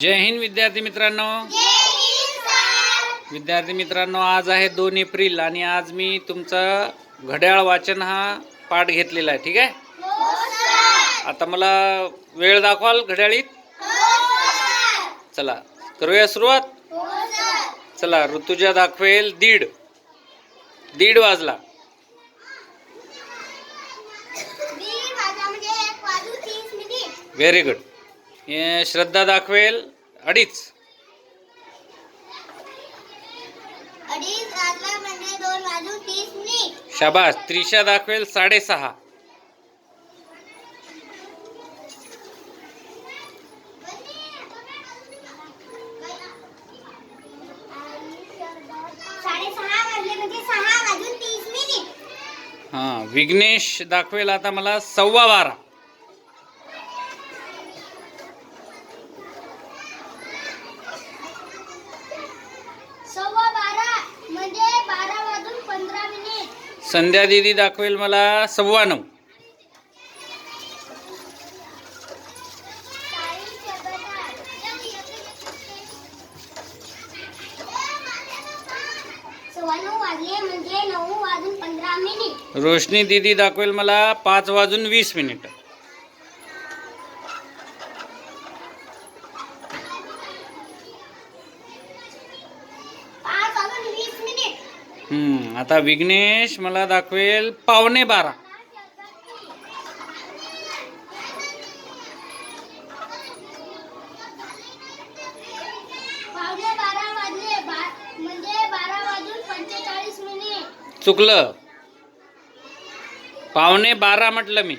जय हिंद विद्यार्थी मित्रांनो. विद्यार्थी मित्रांनो आज आहे दोन एप्रिल आणि आज मी तुमचा घड्याळ वाचन हा पाठ घेतलेला आहे ठीक आहे? आता मला वेळ दाखवाल घड्याळीत? चला करूया सुरुवात? चला ऋतुजा दाखवेल दीड. दीड वाजला. व्हेरी गुड श्रद्धा दाखवेल. अडीच. म्हणजे शाबास. त्रिशा दाखवेल साडेसहा. वाजले म्हणजे हां. विघ्नेश दाखवेल आता मला सव्वा बारा सव्वा बारा म्हणजे बारा वाजून पंधरा मिनिट संध्या दिदी दाखवेल मला सव्वा नऊ म्हणजे नऊ रोशनी दिदी दाखवेल मला पाच वाजून वीस मिनिट पाच वाजून वीस मिनिट हम्म, आता विघ्नेश मला दाखवेल पावणे बारा. म्हणजे चुकलं. पावणे बारा म्हटलं मी.